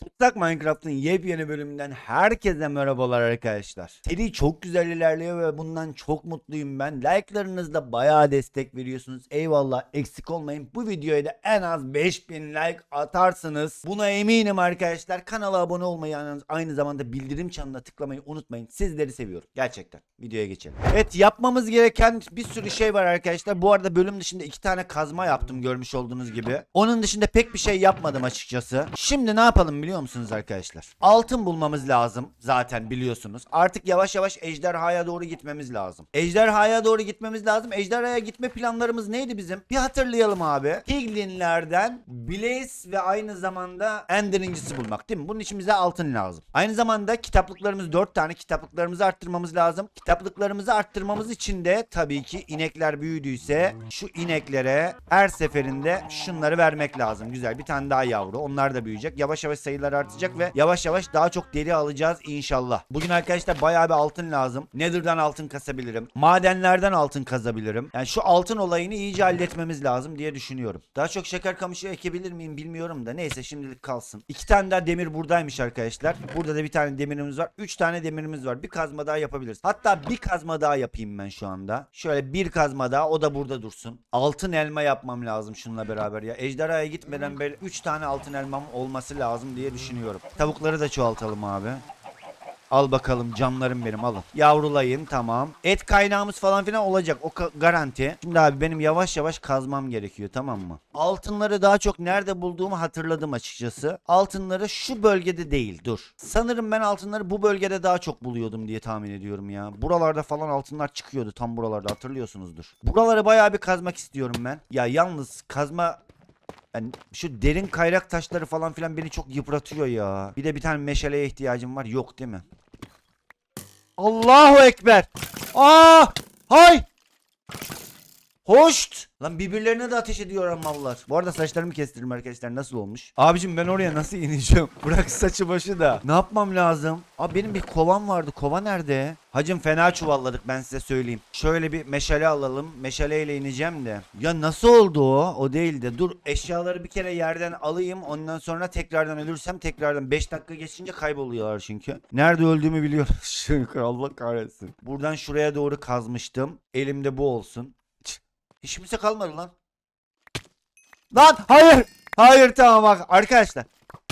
Tutsak Minecraft'ın yepyeni bölümünden herkese merhabalar arkadaşlar. Seri çok güzel ilerliyor ve bundan çok mutluyum ben. Like'larınızla bayağı destek veriyorsunuz. Eyvallah eksik olmayın. Bu videoya da en az 5000 like atarsınız. Buna eminim arkadaşlar. Kanala abone olmayı aynı zamanda bildirim çanına tıklamayı unutmayın. Sizleri seviyorum. Gerçekten. Videoya geçelim. Evet yapmamız gereken bir sürü şey var arkadaşlar. Bu arada bölüm dışında iki tane kazma yaptım görmüş olduğunuz gibi. Onun dışında pek bir şey yapmadım açıkçası. Şimdi ne yapalım biliyor musunuz arkadaşlar? Altın bulmamız lazım zaten biliyorsunuz. Artık yavaş yavaş ejderhaya doğru gitmemiz lazım. Ejderhaya doğru gitmemiz lazım. Ejderhaya gitme planlarımız neydi bizim? Bir hatırlayalım abi. Piglinlerden Blaze ve aynı zamanda Ender incisi bulmak değil mi? Bunun için bize altın lazım. Aynı zamanda kitaplıklarımız 4 tane kitaplıklarımızı arttırmamız lazım. Kitaplıklarımızı arttırmamız için de tabii ki inekler büyüdüyse şu ineklere her seferinde şunları vermek lazım. Güzel bir tane daha yavru. Onlar da büyüyecek. Yavaş yavaş sayılar artacak ve yavaş yavaş daha çok deri alacağız inşallah. Bugün arkadaşlar bayağı bir altın lazım. Nether'dan altın kasabilirim. Madenlerden altın kazabilirim. Yani şu altın olayını iyice halletmemiz lazım diye düşünüyorum. Daha çok şeker kamışı ekebilir miyim bilmiyorum da neyse şimdilik kalsın. İki tane daha demir buradaymış arkadaşlar. Burada da bir tane demirimiz var. Üç tane demirimiz var. Bir kazma daha yapabiliriz. Hatta bir kazma daha yapayım ben şu anda. Şöyle bir kazma daha o da burada dursun. Altın elma yapmam lazım şununla beraber ya. Ejderhaya gitmeden böyle 3 tane altın elmam olması lazım diye düşünüyorum. Tavukları da çoğaltalım abi. Al bakalım camlarım benim alın. Yavrulayın tamam. Et kaynağımız falan filan olacak o garanti. Şimdi abi benim yavaş yavaş kazmam gerekiyor tamam mı? Altınları daha çok nerede bulduğumu hatırladım açıkçası. Altınları şu bölgede değil dur. Sanırım ben altınları bu bölgede daha çok buluyordum diye tahmin ediyorum ya. Buralarda falan altınlar çıkıyordu tam buralarda hatırlıyorsunuzdur. Buraları bayağı bir kazmak istiyorum ben. Ya yalnız kazma yani şu derin kayrak taşları falan filan beni çok yıpratıyor ya. Bir de bir tane meşaleye ihtiyacım var. Yok değil mi? Allahu Ekber. Aa! Hay! Hoşt! Lan birbirlerine de ateş ediyor mallar. Bu arada saçlarımı kestirdim arkadaşlar. Nasıl olmuş? Abicim ben oraya nasıl ineceğim? Bırak saçı başı da. Ne yapmam lazım? Abi benim bir kovam vardı. Kova nerede? Hacım fena çuvalladık ben size söyleyeyim. Şöyle bir meşale alalım. Meşaleyle ineceğim de. Ya nasıl oldu o? O değil de. Dur eşyaları bir kere yerden alayım. Ondan sonra tekrardan ölürsem tekrardan 5 dakika geçince kayboluyorlar çünkü. Nerede öldüğümü biliyorum. Çünkü Allah kahretsin. Buradan şuraya doğru kazmıştım. Elimde bu olsun. Kimse kalmadı lan. Lan hayır. Hayır tamam bak arkadaşlar.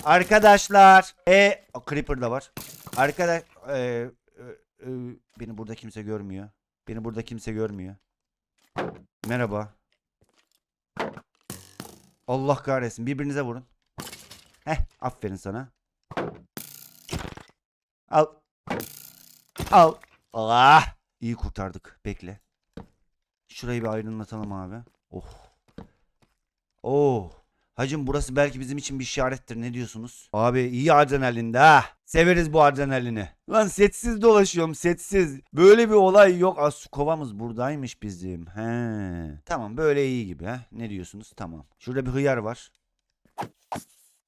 Arkadaşlar. E o creeper da var. Arkadaş e, e, e, beni burada kimse görmüyor. Beni burada kimse görmüyor. Merhaba. Allah kahretsin. Birbirinize vurun. Heh, aferin sana. Al. Al. Allah. İyi kurtardık. Bekle. Şurayı bir aydınlatalım abi. Oh. Oh. Hacım burası belki bizim için bir işarettir. Ne diyorsunuz? Abi iyi adrenalinde ha. Severiz bu adrenalini. Lan setsiz dolaşıyorum setsiz. Böyle bir olay yok. Az kovamız buradaymış bizim. He. Tamam böyle iyi gibi ha. Ne diyorsunuz? Tamam. Şurada bir hıyar var.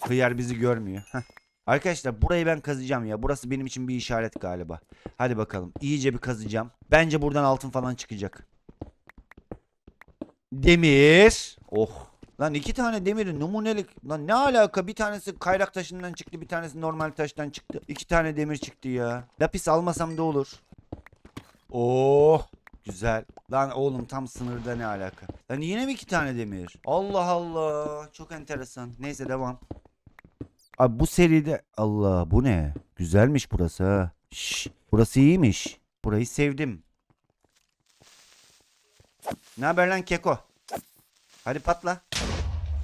Hıyar bizi görmüyor. Heh. Arkadaşlar burayı ben kazacağım ya. Burası benim için bir işaret galiba. Hadi bakalım. İyice bir kazacağım. Bence buradan altın falan çıkacak. Demir. Oh. Lan iki tane demiri numunelik. Lan ne alaka? Bir tanesi kayrak taşından çıktı. Bir tanesi normal taştan çıktı. İki tane demir çıktı ya. Lapis almasam da olur. Oh. Güzel. Lan oğlum tam sınırda ne alaka? Lan yine mi iki tane demir? Allah Allah. Çok enteresan. Neyse devam. Abi bu seride Allah bu ne? Güzelmiş burası ha. Şş, burası iyiymiş. Burayı sevdim. Ne haber lan Keko? Hadi patla.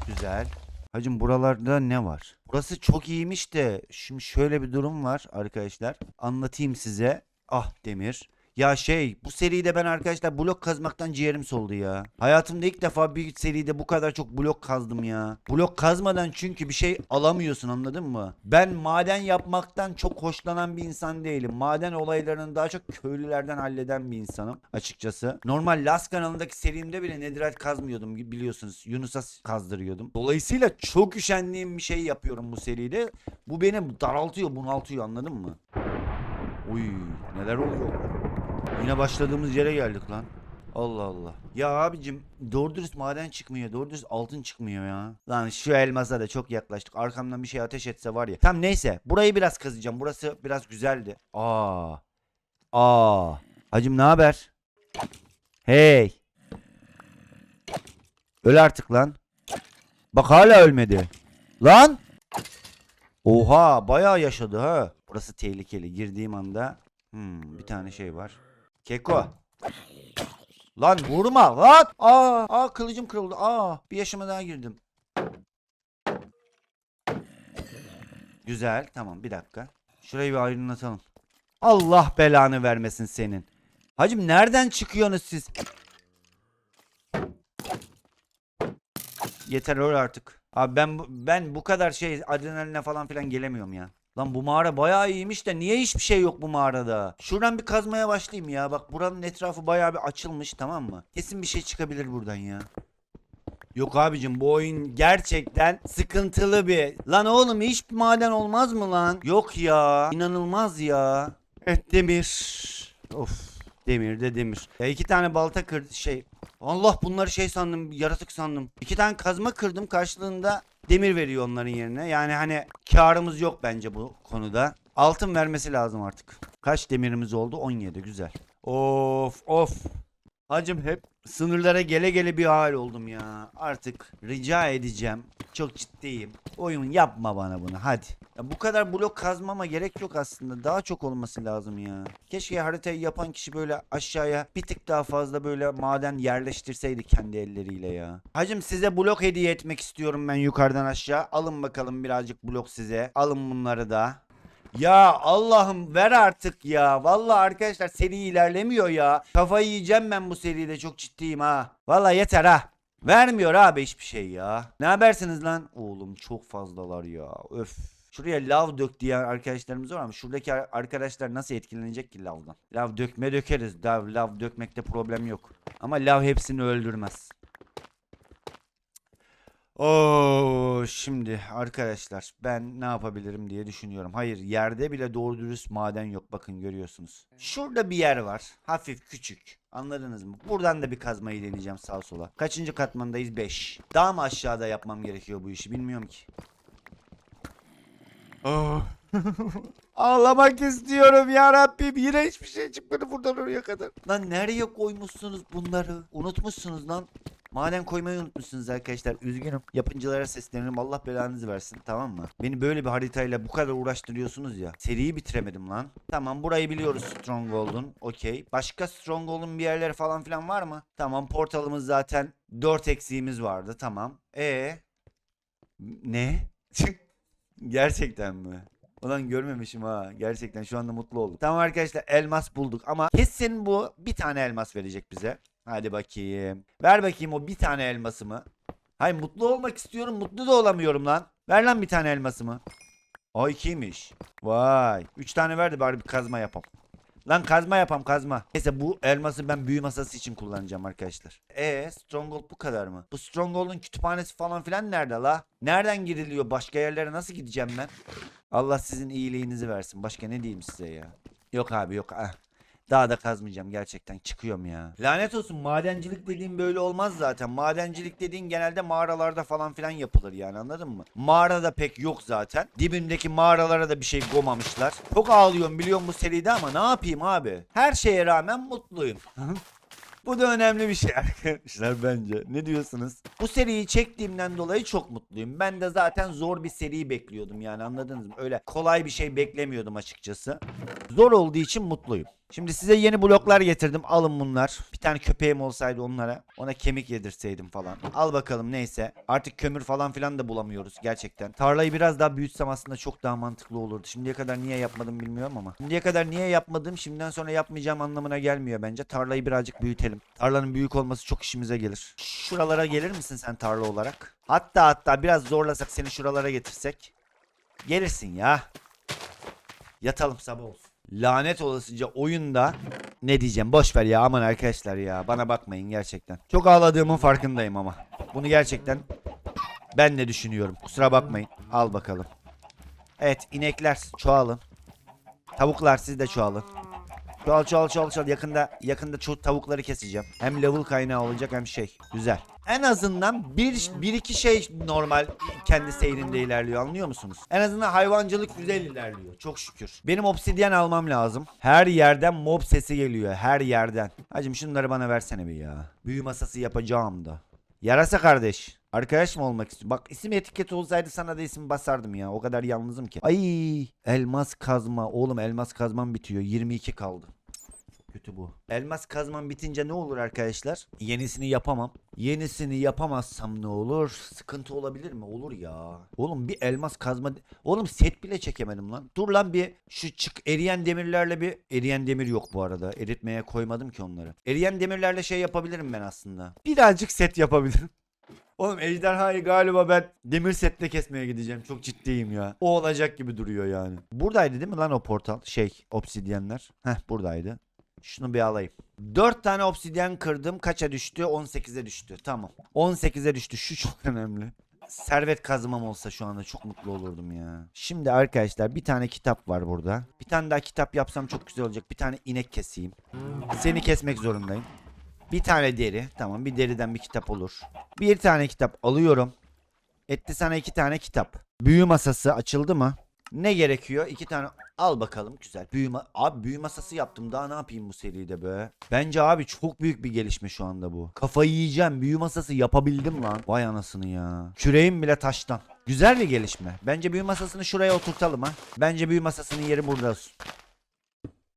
Güzel. Hacım buralarda ne var? Burası çok iyiymiş de şimdi şöyle bir durum var arkadaşlar. Anlatayım size. Ah demir. Ya şey bu seride ben arkadaşlar blok kazmaktan ciğerim soldu ya. Hayatımda ilk defa bir seride bu kadar çok blok kazdım ya. Blok kazmadan çünkü bir şey alamıyorsun anladın mı? Ben maden yapmaktan çok hoşlanan bir insan değilim. Maden olaylarını daha çok köylülerden halleden bir insanım açıkçası. Normal Las kanalındaki serimde bile nedirat kazmıyordum biliyorsunuz. Yunus'a kazdırıyordum. Dolayısıyla çok üşendiğim bir şey yapıyorum bu seride. Bu beni daraltıyor bunaltıyor anladın mı? Uy neler oluyor? Yine başladığımız yere geldik lan. Allah Allah. Ya abicim doğru dürüst maden çıkmıyor. Doğru dürüst altın çıkmıyor ya. Lan şu elmasa da çok yaklaştık. Arkamdan bir şey ateş etse var ya. Tam neyse. Burayı biraz kazacağım. Burası biraz güzeldi. Aa. Aa. Hacım ne haber? Hey. Öl artık lan. Bak hala ölmedi. Lan. Oha bayağı yaşadı ha. Burası tehlikeli. Girdiğim anda hmm, bir tane şey var. Keko. Lan vurma lan. Aa, aa kılıcım kırıldı. Aa bir yaşıma daha girdim. Güzel tamam bir dakika. Şurayı bir aydınlatalım. Allah belanı vermesin senin. Hacım nereden çıkıyorsunuz siz? Yeter öyle artık. Abi ben bu- ben bu kadar şey adrenaline falan filan gelemiyorum ya. Lan bu mağara bayağı iyiymiş de niye hiçbir şey yok bu mağarada? Şuradan bir kazmaya başlayayım ya. Bak buranın etrafı bayağı bir açılmış tamam mı? Kesin bir şey çıkabilir buradan ya. Yok abicim bu oyun gerçekten sıkıntılı bir. Lan oğlum hiç maden olmaz mı lan? Yok ya. İnanılmaz ya. Evet demir. Of. Demir de demir. Ya iki tane balta kırdı şey. Allah bunları şey sandım yaratık sandım. İki tane kazma kırdım karşılığında demir veriyor onların yerine. Yani hani karımız yok bence bu konuda. Altın vermesi lazım artık. Kaç demirimiz oldu? 17 güzel. Of of. Hacım hep sınırlara gele gele bir hal oldum ya. Artık rica edeceğim. Çok ciddiyim. Oyun yapma bana bunu hadi. Ya bu kadar blok kazmama gerek yok aslında. Daha çok olması lazım ya. Keşke haritayı yapan kişi böyle aşağıya bir tık daha fazla böyle maden yerleştirseydi kendi elleriyle ya. Hacım size blok hediye etmek istiyorum ben yukarıdan aşağı. Alın bakalım birazcık blok size. Alın bunları da. Ya Allah'ım ver artık ya. Vallahi arkadaşlar seri ilerlemiyor ya. Kafayı yiyeceğim ben bu seride çok ciddiyim ha. Vallahi yeter ha. Vermiyor abi hiçbir şey ya. Ne habersiniz lan? Oğlum çok fazlalar ya. Öf. Şuraya lav dök diyen arkadaşlarımız var ama şuradaki ar- arkadaşlar nasıl etkilenecek ki lavdan? Lav dökme dökeriz. Lav, lav dökmekte problem yok. Ama lav hepsini öldürmez. Oo, şimdi arkadaşlar ben ne yapabilirim diye düşünüyorum. Hayır yerde bile doğru dürüst maden yok bakın görüyorsunuz. Şurada bir yer var hafif küçük anladınız mı? Buradan da bir kazmayı deneyeceğim sağa sola. Kaçıncı katmandayız? 5. Daha mı aşağıda yapmam gerekiyor bu işi bilmiyorum ki. Oh. Ağlamak istiyorum ya Rabbim. Yine hiçbir şey çıkmadı buradan oraya kadar. Lan nereye koymuşsunuz bunları? Unutmuşsunuz lan. Maden koymayı unutmuşsunuz arkadaşlar. Üzgünüm. Yapımcılara sesleniyorum. Allah belanızı versin. Tamam mı? Beni böyle bir haritayla bu kadar uğraştırıyorsunuz ya. Seriyi bitiremedim lan. Tamam burayı biliyoruz Stronghold'un. Okey. Başka Stronghold'un bir yerleri falan filan var mı? Tamam portalımız zaten 4 eksiğimiz vardı. Tamam. E Ne? Gerçekten mi? Ulan görmemişim ha. Gerçekten şu anda mutlu oldum. Tamam arkadaşlar elmas bulduk ama kesin bu bir tane elmas verecek bize. Hadi bakayım. Ver bakayım o bir tane elmasımı. Hay mutlu olmak istiyorum. Mutlu da olamıyorum lan. Ver lan bir tane elmasımı. O ikiymiş. Vay. Üç tane verdi bari bir kazma yapalım. Lan kazma yapam kazma. Neyse bu elması ben büyü masası için kullanacağım arkadaşlar. E Stronghold bu kadar mı? Bu Stronghold'un kütüphanesi falan filan nerede la? Nereden giriliyor? Başka yerlere nasıl gideceğim ben? Allah sizin iyiliğinizi versin. Başka ne diyeyim size ya? Yok abi yok. Ah. Daha da kazmayacağım gerçekten. Çıkıyorum ya. Lanet olsun madencilik dediğin böyle olmaz zaten. Madencilik dediğin genelde mağaralarda falan filan yapılır yani anladın mı? Mağarada pek yok zaten. Dibimdeki mağaralara da bir şey koymamışlar. Çok ağlıyorum biliyorum bu seride ama ne yapayım abi? Her şeye rağmen mutluyum. Bu da önemli bir şey arkadaşlar bence. Ne diyorsunuz? Bu seriyi çektiğimden dolayı çok mutluyum. Ben de zaten zor bir seri bekliyordum yani anladınız mı? Öyle kolay bir şey beklemiyordum açıkçası. Zor olduğu için mutluyum. Şimdi size yeni bloklar getirdim. Alın bunlar. Bir tane köpeğim olsaydı onlara. Ona kemik yedirseydim falan. Al bakalım neyse. Artık kömür falan filan da bulamıyoruz gerçekten. Tarlayı biraz daha büyütsem aslında çok daha mantıklı olurdu. Şimdiye kadar niye yapmadım bilmiyorum ama. Şimdiye kadar niye yapmadım şimdiden sonra yapmayacağım anlamına gelmiyor bence. Tarlayı birazcık büyütelim. Tarlanın büyük olması çok işimize gelir. Şuralara gelir misin sen tarla olarak? Hatta hatta biraz zorlasak seni şuralara getirsek. Gelirsin ya. Yatalım sabah olsun. Lanet olasıca oyunda ne diyeceğim boş ver ya aman arkadaşlar ya bana bakmayın gerçekten. Çok ağladığımın farkındayım ama. Bunu gerçekten ben de düşünüyorum. Kusura bakmayın. Al bakalım. Evet inekler çoğalın. Tavuklar siz de çoğalın. Çal çal çal yakında yakında çok tavukları keseceğim. Hem level kaynağı olacak hem şey. Güzel. En azından bir, bir iki şey normal kendi seyrinde ilerliyor anlıyor musunuz? En azından hayvancılık güzel ilerliyor çok şükür. Benim obsidyen almam lazım. Her yerden mob sesi geliyor her yerden. Hacım şunları bana versene bir ya. Büyü masası yapacağım da. Yarasa kardeş. Arkadaş mı olmak istiyorsun? Bak isim etiketi olsaydı sana da isim basardım ya. O kadar yalnızım ki. Ay elmas kazma. Oğlum elmas kazmam bitiyor. 22 kaldı. Kötü bu. Elmas kazmam bitince ne olur arkadaşlar? Yenisini yapamam. Yenisini yapamazsam ne olur? Sıkıntı olabilir mi? Olur ya. Oğlum bir elmas kazma... Oğlum set bile çekemedim lan. Dur lan bir şu çık eriyen demirlerle bir... Eriyen demir yok bu arada. Eritmeye koymadım ki onları. Eriyen demirlerle şey yapabilirim ben aslında. Birazcık set yapabilirim. Oğlum ejderhayı galiba ben demir setle kesmeye gideceğim. Çok ciddiyim ya. O olacak gibi duruyor yani. Buradaydı değil mi lan o portal? Şey obsidyenler. Heh buradaydı. Şunu bir alayım. 4 tane obsidyen kırdım. Kaça düştü? 18'e düştü. Tamam. 18'e düştü. Şu çok önemli. Servet kazmam olsa şu anda çok mutlu olurdum ya. Şimdi arkadaşlar bir tane kitap var burada. Bir tane daha kitap yapsam çok güzel olacak. Bir tane inek keseyim. Seni kesmek zorundayım. Bir tane deri. Tamam bir deriden bir kitap olur. Bir tane kitap alıyorum. Etti sana iki tane kitap. Büyü masası açıldı mı? Ne gerekiyor? İki tane al bakalım güzel. Büyü ma- abi büyü masası yaptım. Daha ne yapayım bu seride be? Bence abi çok büyük bir gelişme şu anda bu. Kafayı yiyeceğim. Büyü masası yapabildim lan. Vay anasını ya. Küreğim bile taştan. Güzel bir gelişme. Bence büyü masasını şuraya oturtalım ha. Bence büyü masasının yeri burada olsun.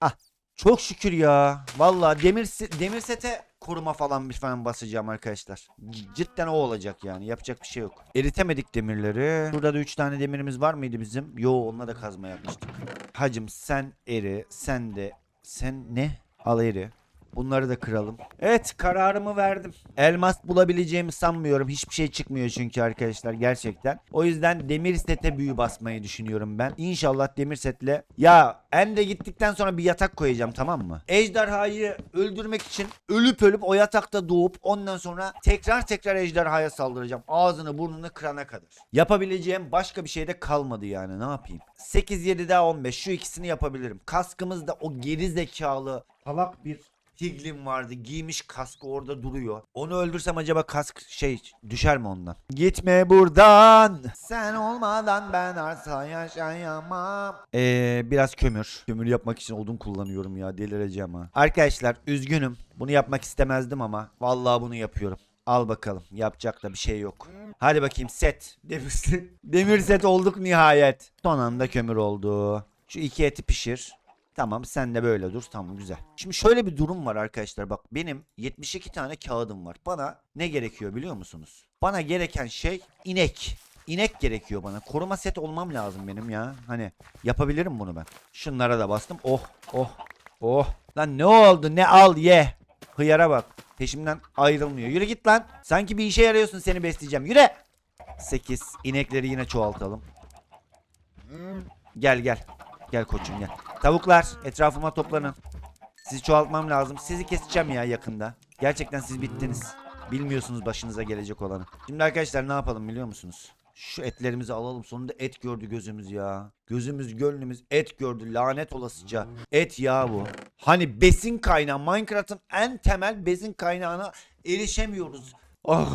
Ah çok şükür ya. Vallahi demir demir sete koruma falan bir falan basacağım arkadaşlar. C- cidden o olacak yani. Yapacak bir şey yok. Eritemedik demirleri. Burada da 3 tane demirimiz var mıydı bizim? Yo onunla da kazma yapmıştık. Hacım sen eri, sen de sen ne? Al eri. Bunları da kıralım. Evet kararımı verdim. Elmas bulabileceğimi sanmıyorum. Hiçbir şey çıkmıyor çünkü arkadaşlar gerçekten. O yüzden demir sete büyü basmayı düşünüyorum ben. İnşallah demir setle. Ya Ende gittikten sonra bir yatak koyacağım tamam mı? Ejderhayı öldürmek için ölüp ölüp o yatakta doğup ondan sonra tekrar tekrar ejderhaya saldıracağım. Ağzını burnunu kırana kadar. Yapabileceğim başka bir şey de kalmadı yani ne yapayım? 8 7 daha 15 şu ikisini yapabilirim. Kaskımızda o geri zekalı salak bir Tiglim vardı giymiş kaskı orada duruyor. Onu öldürsem acaba kask şey düşer mi ondan? Gitme buradan. Sen olmadan ben arsa yaşayamam. Ee, biraz kömür. Kömür yapmak için odun kullanıyorum ya delireceğim ha. Arkadaşlar üzgünüm. Bunu yapmak istemezdim ama vallahi bunu yapıyorum. Al bakalım. Yapacak da bir şey yok. Hadi bakayım set. Demir set, demir set olduk nihayet. Son anda kömür oldu. Şu iki eti pişir. Tamam sen de böyle dur. Tamam güzel. Şimdi şöyle bir durum var arkadaşlar. Bak benim 72 tane kağıdım var. Bana ne gerekiyor biliyor musunuz? Bana gereken şey inek. İnek gerekiyor bana. Koruma set olmam lazım benim ya. Hani yapabilirim bunu ben. Şunlara da bastım. Oh oh oh. Lan ne oldu ne al ye. Hıyara bak. Peşimden ayrılmıyor. Yürü git lan. Sanki bir işe yarıyorsun seni besleyeceğim. Yürü. 8. İnekleri yine çoğaltalım. Gel gel. Gel koçum gel. Tavuklar etrafıma toplanın. Sizi çoğaltmam lazım. Sizi keseceğim ya yakında. Gerçekten siz bittiniz. Bilmiyorsunuz başınıza gelecek olanı. Şimdi arkadaşlar ne yapalım biliyor musunuz? Şu etlerimizi alalım. Sonunda et gördü gözümüz ya. Gözümüz gönlümüz et gördü. Lanet olasıca. Et ya bu. Hani besin kaynağı. Minecraft'ın en temel besin kaynağına erişemiyoruz. Oh.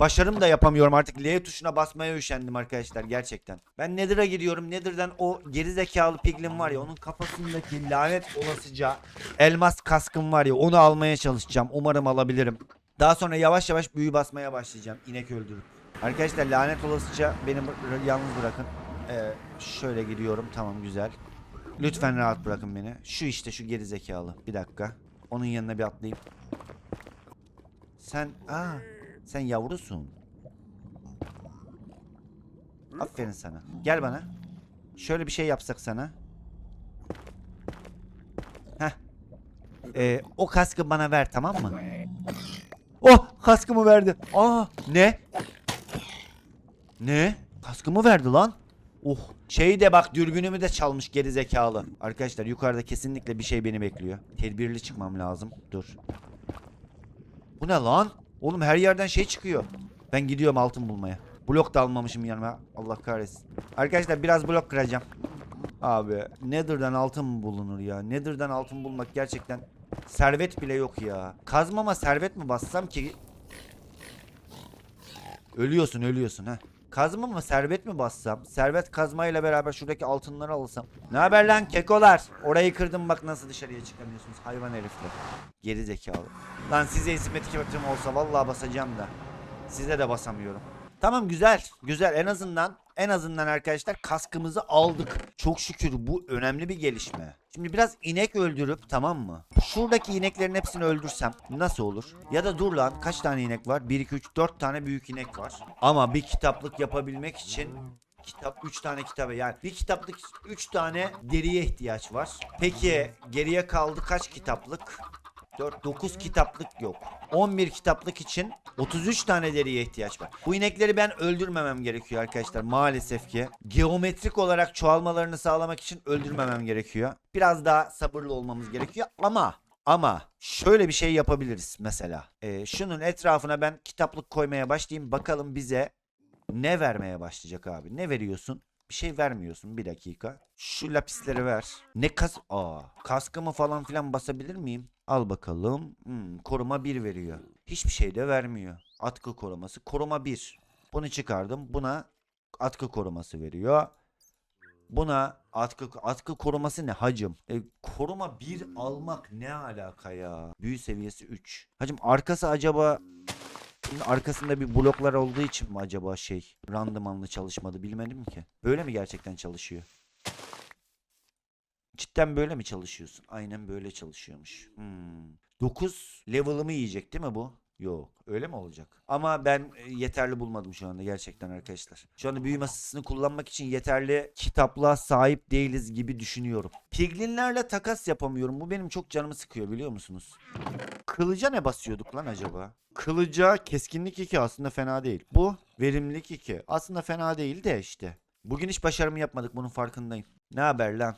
Başarım da yapamıyorum artık. L tuşuna basmaya üşendim arkadaşlar gerçekten. Ben Nether'a gidiyorum. Nether'dan o gerizekalı piglin var ya onun kafasındaki lanet olasıca elmas kaskım var ya onu almaya çalışacağım. Umarım alabilirim. Daha sonra yavaş yavaş büyü basmaya başlayacağım. İnek öldürüp. Arkadaşlar lanet olasıca beni yalnız bırakın. Ee, şöyle gidiyorum. Tamam güzel. Lütfen rahat bırakın beni. Şu işte şu gerizekalı. Bir dakika. Onun yanına bir atlayayım. Sen aa sen yavrusun. Aferin sana. Gel bana. Şöyle bir şey yapsak sana. Heh. Ee, o kaskı bana ver tamam mı? Oh kaskımı verdi. Aa ne? Ne? Kaskımı verdi lan. Oh. Şeyi de bak dürbünümü de çalmış geri zekalı. Arkadaşlar yukarıda kesinlikle bir şey beni bekliyor. Tedbirli çıkmam lazım. Dur. Bu ne lan? Oğlum her yerden şey çıkıyor. Ben gidiyorum altın bulmaya. Blok da almamışım yanıma. Allah kahretsin. Arkadaşlar biraz blok kıracağım. Abi Nether'dan altın mı bulunur ya? Nether'dan altın bulmak gerçekten servet bile yok ya. Kazmama servet mi bassam ki? Ölüyorsun ölüyorsun ha. Kazmama servet mi bassam? Servet kazmayla beraber şuradaki altınları alsam. Ne haber lan kekolar? Orayı kırdım bak nasıl dışarıya çıkamıyorsunuz hayvan herifler. Geri zekalı. Lan size isimetrik bakım olsa vallahi basacağım da. Size de basamıyorum. Tamam güzel. Güzel en azından en azından arkadaşlar kaskımızı aldık. Çok şükür bu önemli bir gelişme. Şimdi biraz inek öldürüp tamam mı? Şuradaki ineklerin hepsini öldürsem nasıl olur? Ya da dur lan kaç tane inek var? 1 2 3 4 tane büyük inek var. Ama bir kitaplık yapabilmek için kitap 3 tane kitabı yani bir kitaplık 3 tane deriye ihtiyaç var. Peki geriye kaldı kaç kitaplık? 4 9 kitaplık yok. 11 kitaplık için 33 tane deriye ihtiyaç var. Bu inekleri ben öldürmemem gerekiyor arkadaşlar maalesef ki. Geometrik olarak çoğalmalarını sağlamak için öldürmemem gerekiyor. Biraz daha sabırlı olmamız gerekiyor ama ama şöyle bir şey yapabiliriz mesela. Ee, şunun etrafına ben kitaplık koymaya başlayayım. Bakalım bize ne vermeye başlayacak abi? Ne veriyorsun? Bir şey vermiyorsun bir dakika. Şu lapisleri ver. Ne kas... Aa, kaskımı falan filan basabilir miyim? Al bakalım. Hmm, koruma 1 veriyor. Hiçbir şey de vermiyor. Atkı koruması. Koruma 1. Bunu çıkardım. Buna atkı koruması veriyor. Buna atkı atkı koruması ne hacım? E, koruma 1 almak ne alaka ya? Büyü seviyesi 3. Hacım arkası acaba Arkasında bir bloklar olduğu için mi acaba şey randımanlı çalışmadı bilmedim ki. Böyle mi gerçekten çalışıyor? Cidden böyle mi çalışıyorsun? Aynen böyle çalışıyormuş. Hmm. 9 level'ımı yiyecek değil mi bu? Yok. Öyle mi olacak? Ama ben e, yeterli bulmadım şu anda gerçekten arkadaşlar. Şu anda büyü masasını kullanmak için yeterli kitaplığa sahip değiliz gibi düşünüyorum. Piglinlerle takas yapamıyorum. Bu benim çok canımı sıkıyor biliyor musunuz? Kılıca ne basıyorduk lan acaba? Kılıca keskinlik 2 aslında fena değil. Bu verimlilik 2 aslında fena değil de işte. Bugün hiç başarımı yapmadık bunun farkındayım. Ne haber lan?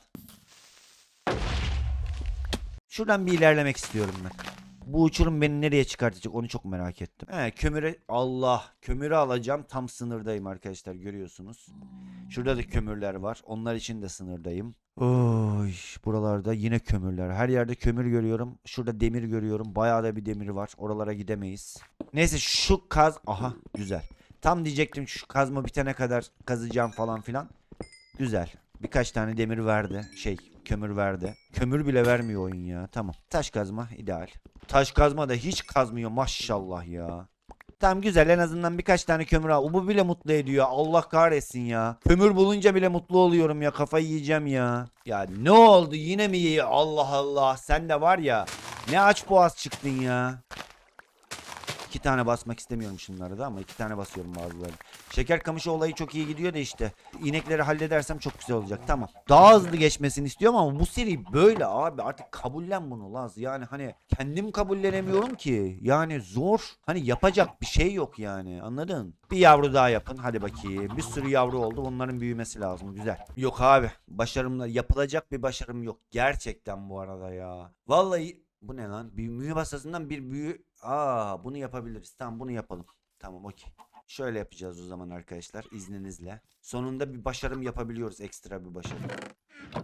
Şuradan bir ilerlemek istiyorum ben. Bu uçurum beni nereye çıkartacak onu çok merak ettim. He kömüre Allah kömürü alacağım tam sınırdayım arkadaşlar görüyorsunuz. Şurada da kömürler var. Onlar için de sınırdayım. Oy buralarda yine kömürler. Her yerde kömür görüyorum. Şurada demir görüyorum. Bayağı da bir demir var. Oralara gidemeyiz. Neyse şu kaz aha güzel. Tam diyecektim şu kazma bitene kadar kazacağım falan filan. Güzel. Birkaç tane demir verdi. Şey kömür verdi. Kömür bile vermiyor oyun ya. Tamam. Taş kazma ideal. Taş kazma da hiç kazmıyor maşallah ya. Tamam güzel en azından birkaç tane kömür al. Bu bile mutlu ediyor. Allah kahretsin ya. Kömür bulunca bile mutlu oluyorum ya. Kafayı yiyeceğim ya. Ya ne oldu yine mi iyi? Allah Allah. Sen de var ya. Ne aç boğaz çıktın ya. İki tane basmak istemiyorum şunları da ama iki tane basıyorum bazıları. Şeker kamışı olayı çok iyi gidiyor da işte. İnekleri halledersem çok güzel olacak. Tamam. Daha hızlı geçmesini istiyorum ama bu seri böyle abi. Artık kabullen bunu Laz. Yani hani kendim kabullenemiyorum ki. Yani zor. Hani yapacak bir şey yok yani. Anladın? Bir yavru daha yapın. Hadi bakayım. Bir sürü yavru oldu. Onların büyümesi lazım. Güzel. Yok abi. Başarımla yapılacak bir başarım yok. Gerçekten bu arada ya. Vallahi bu ne lan? Büyü masasından bir büyü. Aa bunu yapabiliriz. Tamam bunu yapalım. Tamam okey. Şöyle yapacağız o zaman arkadaşlar izninizle. Sonunda bir başarım yapabiliyoruz. Ekstra bir başarım.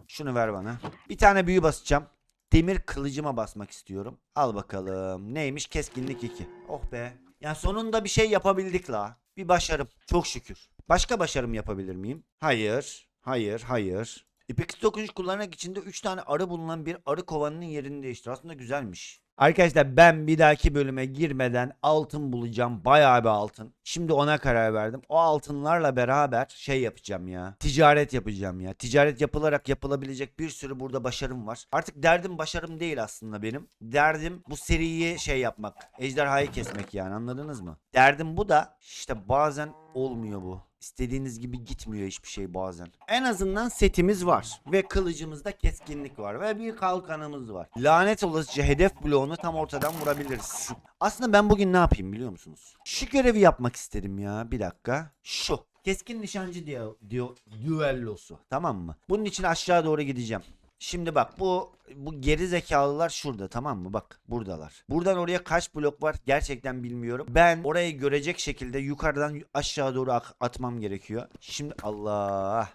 Şunu ver bana. Bir tane büyü basacağım. Demir kılıcıma basmak istiyorum. Al bakalım. Neymiş? Keskinlik 2. Oh be. Ya sonunda bir şey yapabildik la. Bir başarım. Çok şükür. Başka başarım yapabilir miyim? Hayır. Hayır. Hayır. İpek dokunuş kullanarak içinde 3 tane arı bulunan bir arı kovanının yerini değiştir. Aslında güzelmiş. Arkadaşlar ben bir dahaki bölüme girmeden altın bulacağım. Bayağı bir altın. Şimdi ona karar verdim. O altınlarla beraber şey yapacağım ya. Ticaret yapacağım ya. Ticaret yapılarak yapılabilecek bir sürü burada başarım var. Artık derdim başarım değil aslında benim. Derdim bu seriyi şey yapmak. Ejderhayı kesmek yani anladınız mı? Derdim bu da işte bazen olmuyor bu. İstediğiniz gibi gitmiyor hiçbir şey bazen. En azından setimiz var. Ve kılıcımızda keskinlik var. Ve bir kalkanımız var. Lanet olasıca hedef bloğunu tam ortadan vurabiliriz. Aslında ben bugün ne yapayım biliyor musunuz? Şu görevi yapmak istedim ya. Bir dakika. Şu. Keskin nişancı diye diyor düellosu. Tamam mı? Bunun için aşağı doğru gideceğim. Şimdi bak bu bu geri zekalılar şurada tamam mı? Bak buradalar. Buradan oraya kaç blok var gerçekten bilmiyorum. Ben orayı görecek şekilde yukarıdan aşağı doğru atmam gerekiyor. Şimdi Allah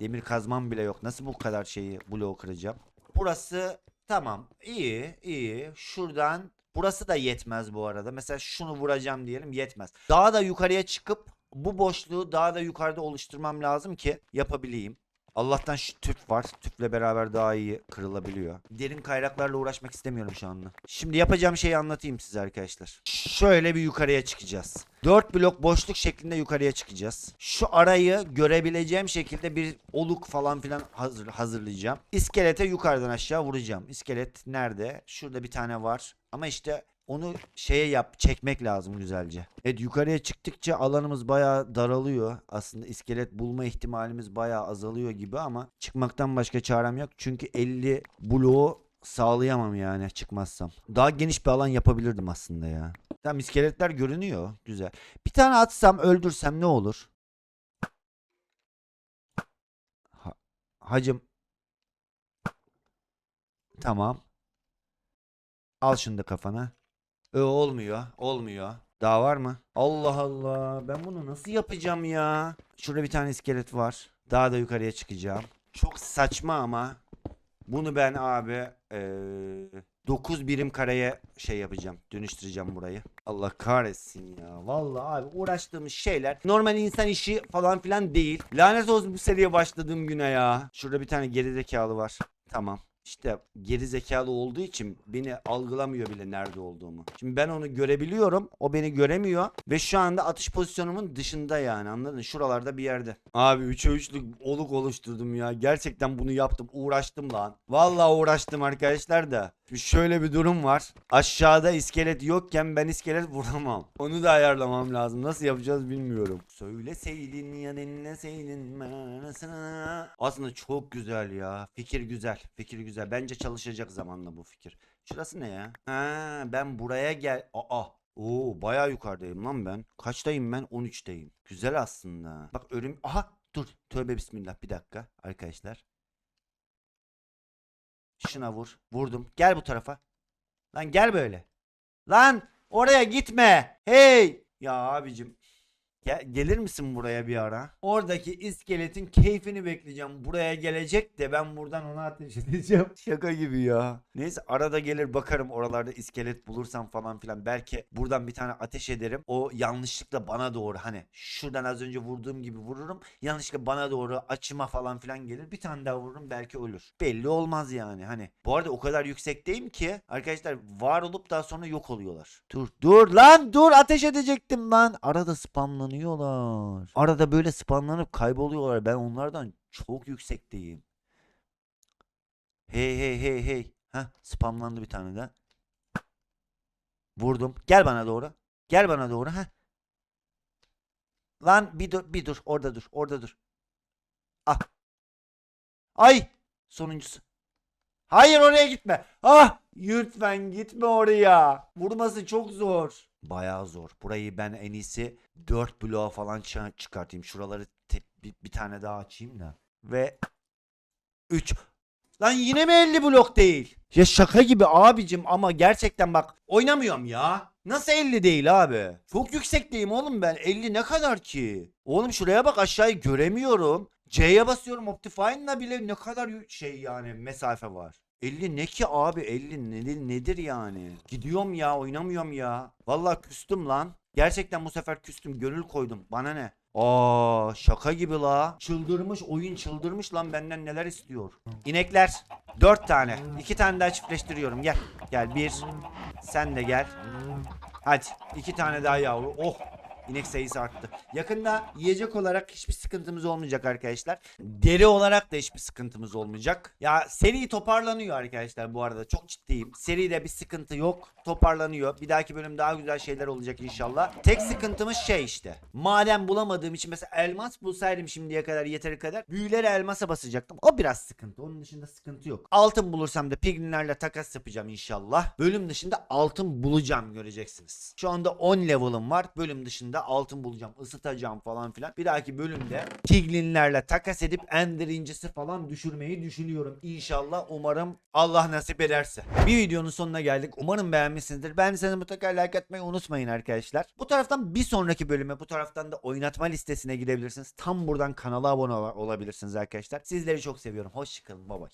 demir kazmam bile yok. Nasıl bu kadar şeyi bloğu kıracağım? Burası tamam iyi iyi. Şuradan burası da yetmez bu arada. Mesela şunu vuracağım diyelim yetmez. Daha da yukarıya çıkıp bu boşluğu daha da yukarıda oluşturmam lazım ki yapabileyim. Allah'tan şu tüp var. Tüple beraber daha iyi kırılabiliyor. Derin kaynaklarla uğraşmak istemiyorum şu anda. Şimdi yapacağım şeyi anlatayım size arkadaşlar. Şöyle bir yukarıya çıkacağız. 4 blok boşluk şeklinde yukarıya çıkacağız. Şu arayı görebileceğim şekilde bir oluk falan filan hazır, hazırlayacağım. İskelete yukarıdan aşağı vuracağım. İskelet nerede? Şurada bir tane var. Ama işte onu şeye yap çekmek lazım güzelce. Evet yukarıya çıktıkça alanımız bayağı daralıyor. Aslında iskelet bulma ihtimalimiz bayağı azalıyor gibi ama çıkmaktan başka çarem yok. Çünkü 50 bloğu sağlayamam yani çıkmazsam. Daha geniş bir alan yapabilirdim aslında ya. Tamam iskeletler görünüyor. Güzel. Bir tane atsam öldürsem ne olur? Ha- hacım. Tamam. Al şunu da kafana. Ö olmuyor. Olmuyor. Daha var mı? Allah Allah. Ben bunu nasıl yapacağım ya? Şurada bir tane iskelet var. Daha da yukarıya çıkacağım. Çok saçma ama. Bunu ben abi eee 9 birim kareye şey yapacağım. Dönüştüreceğim burayı. Allah kahretsin ya. Vallahi abi uğraştığımız şeyler normal insan işi falan filan değil. Lanet olsun bu seriye başladığım güne ya. Şurada bir tane gerizekalı var. Tamam. İşte geri zekalı olduğu için beni algılamıyor bile nerede olduğumu. Şimdi ben onu görebiliyorum. O beni göremiyor. Ve şu anda atış pozisyonumun dışında yani anladın? Şuralarda bir yerde. Abi 3'e 3'lük oluk oluşturdum ya. Gerçekten bunu yaptım. Uğraştım lan. Vallahi uğraştım arkadaşlar da. Şimdi şöyle bir durum var. Aşağıda iskelet yokken ben iskelet vuramam. Onu da ayarlamam lazım. Nasıl yapacağız bilmiyorum. Söyleseydin ya dinleseydin. Aslında çok güzel ya. Fikir güzel. Fikir güzel. Bence çalışacak zamanla bu fikir. Şurası ne ya? Ha, ben buraya gel. Aa. Oo bayağı yukarıdayım lan ben. Kaçtayım ben? 13'teyim. Güzel aslında. Bak örüm... Aha dur. Tövbe bismillah. Bir dakika arkadaşlar. Şuna vur. Vurdum. Gel bu tarafa. Lan gel böyle. Lan oraya gitme. Hey. Ya abicim. Gel, gelir misin buraya bir ara? Oradaki iskeletin keyfini bekleyeceğim. Buraya gelecek de ben buradan ona ateş edeceğim. Şaka gibi ya. Neyse arada gelir bakarım oralarda iskelet bulursam falan filan. Belki buradan bir tane ateş ederim. O yanlışlıkla bana doğru hani şuradan az önce vurduğum gibi vururum. Yanlışlıkla bana doğru açıma falan filan gelir. Bir tane daha vururum belki ölür. Belli olmaz yani hani. Bu arada o kadar yüksekteyim ki arkadaşlar var olup daha sonra yok oluyorlar. Dur dur lan dur ateş edecektim lan. Arada spamlanıyorlar. Arada böyle spamlanıp kayboluyorlar. Ben onlardan çok yüksekteyim. Hey hey hey hey. Heh spamlandı bir tane de. Vurdum. Gel bana doğru. Gel bana doğru. Heh. Lan bir dur bir dur. Orada dur. Orada dur. Ah. Ay. Sonuncusu. Hayır oraya gitme. Ah. Lütfen gitme oraya. Vurması çok zor. Bayağı zor. Burayı ben en iyisi 4 bloğa falan çı- çıkartayım. Şuraları bir, bir tane daha açayım da. Ve 3. Lan yine mi 50 blok değil? Ya şaka gibi abicim ama gerçekten bak oynamıyorum ya. Nasıl 50 değil abi? Çok yüksekteyim oğlum ben. 50 ne kadar ki? Oğlum şuraya bak aşağıyı göremiyorum. C'ye basıyorum Optifine'la bile ne kadar şey yani mesafe var. 50 ne ki abi 50 nedir, nedir yani? Gidiyorum ya oynamıyorum ya. Vallahi küstüm lan. Gerçekten bu sefer küstüm gönül koydum. Bana ne? Aa şaka gibi la. Çıldırmış oyun çıldırmış lan benden neler istiyor. İnekler 4 tane. 2 tane daha çiftleştiriyorum gel. Gel bir. Sen de gel. Hadi iki tane daha yavru. Oh İnek sayısı arttı. Yakında yiyecek olarak hiçbir sıkıntımız olmayacak arkadaşlar. Deri olarak da hiçbir sıkıntımız olmayacak. Ya seri toparlanıyor arkadaşlar bu arada. Çok ciddiyim. Seride bir sıkıntı yok. Toparlanıyor. Bir dahaki bölüm daha güzel şeyler olacak inşallah. Tek sıkıntımız şey işte. Maden bulamadığım için mesela elmas bulsaydım şimdiye kadar yeteri kadar büyüleri elmasa basacaktım. O biraz sıkıntı. Onun dışında sıkıntı yok. Altın bulursam da piglinlerle takas yapacağım inşallah. Bölüm dışında altın bulacağım göreceksiniz. Şu anda 10 level'ım var. Bölüm dışında da altın bulacağım. ısıtacağım falan filan. Bir dahaki bölümde Tiglinlerle takas edip Ender incisi falan düşürmeyi düşünüyorum. İnşallah umarım Allah nasip ederse. Bir videonun sonuna geldik. Umarım beğenmişsinizdir. Beğendiyseniz mutlaka like atmayı unutmayın arkadaşlar. Bu taraftan bir sonraki bölüme bu taraftan da oynatma listesine gidebilirsiniz. Tam buradan kanala abone ol- olabilirsiniz arkadaşlar. Sizleri çok seviyorum. Hoşçakalın. Bye bye.